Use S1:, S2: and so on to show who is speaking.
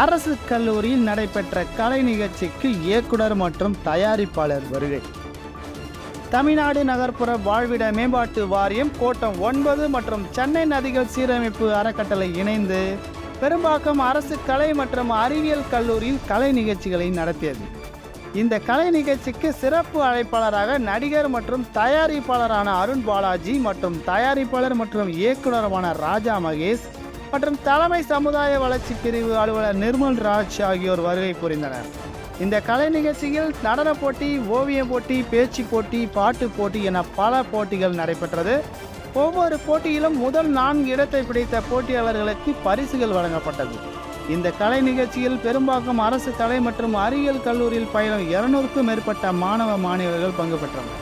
S1: அரசு கல்லூரியில் நடைபெற்ற கலை நிகழ்ச்சிக்கு இயக்குனர் மற்றும் தயாரிப்பாளர் வருகை. தமிழ்நாடு நகர்ப்புற வாழ்விட மேம்பாட்டு வாரியம் கோட்டம் ஒன்பது மற்றும் சென்னை நதிகள் சீரமைப்பு அறக்கட்டளை இணைந்து பெரும்பாக்கம் அரசு கலை மற்றும் அறிவியல் கல்லூரியில் கலை நிகழ்ச்சிகளை நடத்தியது. இந்த கலை நிகழ்ச்சிக்கு சிறப்பு அழைப்பாளராக நடிகர் மற்றும் தயாரிப்பாளரான அருண் பாலாஜி மற்றும் தயாரிப்பாளர் மற்றும் இயக்குனருமான ராஜா மகேஷ் மற்றும் தலைமை சமுதாய வளர்ச்சி பிரிவு அலுவலர் நிர்மல் ராஜ் ஆகியோர் வருகை புரிந்தனர். இந்த கலை நிகழ்ச்சியில் நடன போட்டி ஓவியம் போட்டி பேச்சு போட்டி பாட்டு போட்டி என பல போட்டிகள் நடைபெற்றது. ஒவ்வொரு போட்டியிலும் முதல் நான்கு இடத்தை பிடித்த போட்டியாளர்களுக்கு பரிசுகள் வழங்கப்பட்டது. இந்த கலை நிகழ்ச்சியில் பெரும்பாக்கம் அரசு கலை மற்றும் அறிவியல் கல்லூரியில் பயிலும் இருநூறுக்கும் மேற்பட்ட மாணவ மாணவர்கள் பங்கு பெற்றனர்.